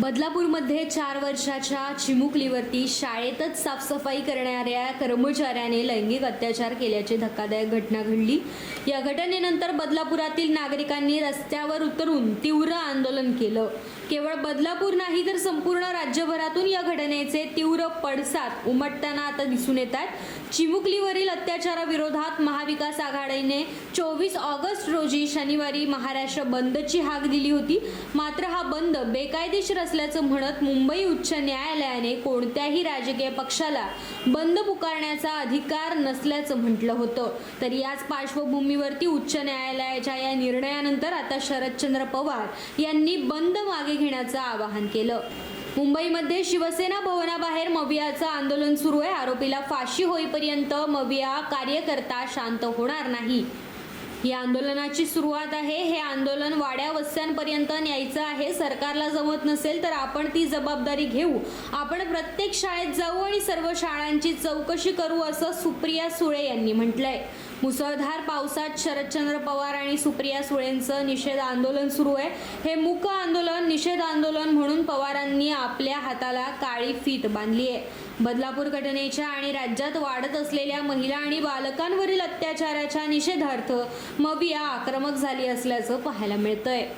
बदलापूरमध्ये चार वर्षाच्या चिमुकलीवरती शाळेतच साफसफाई करणाऱ्या कर्मचाऱ्याने लैंगिक अत्याचार केल्याची धक्कादायक घटना घडली. या घटनेनंतर बदलापुरातील नागरिकांनी रस्त्यावर उतरून तीव्र आंदोलन केलं. केवळ बदलापूर नाही तर संपूर्ण राज्यभरातून या घटनेचे तीव्र पडसाद उमटताना आता दिसून येत आहेत. चिमुकलीवरील अत्याचाराविरोधात महाविकास आघाडीने चोवीस ऑगस्ट रोजी शनिवारी महाराष्ट्र बंदची हाक दिली होती. मात्र हा बंद बेकायदेशीर असल्याचं म्हणत मुंबई उच्च न्यायालयाने कोणत्याही राजकीय पक्षाला बंद पुकारण्याचा अधिकार नसल्याचं म्हटलं होतं. तर याच पार्श्वभूमीवरती उच्च न्यायालयाच्या या निर्णयानंतर आता शरदचंद्र पवार यांनी बंद मागे घेण्याचं आवाहन केलं. मुंबईमध्ये शिवसेना भवनाबाहेर मवियाचं आंदोलन सुरू आहे. आरोपीला फाशी होईपर्यंत मविया कार्यकर्ता शांत होणार नाही. या आंदोलनाची सुरुवात आहे. हे आंदोलन वाड्या वस्त्यांपर्यंत न्यायचं आहे. सरकारला जमत नसेल तर आपण ती जबाबदारी घेऊ. आपण प्रत्येक शाळेत जाऊ आणि सर्व शाळांची चौकशी करू असं सुप्रिया सुळे यांनी म्हटलंय. मुसळधार पावसात शरदचंद्र पवार आणि सुप्रिया सुळेंचं निषेध आंदोलन सुरू आहे. हे मूक आंदोलन निषेध आंदोलन म्हणून पवारांनी आपल्या हाताला काळी फीत बांधली आहे. बदलापूर घटनेच्या आणि राज्यात वाढत असलेल्या महिला आणि बालकांवरील अत्याचाराच्या निषेधार्थ मविया आक्रमक झाली असल्याचं पाहायला मिळतंय.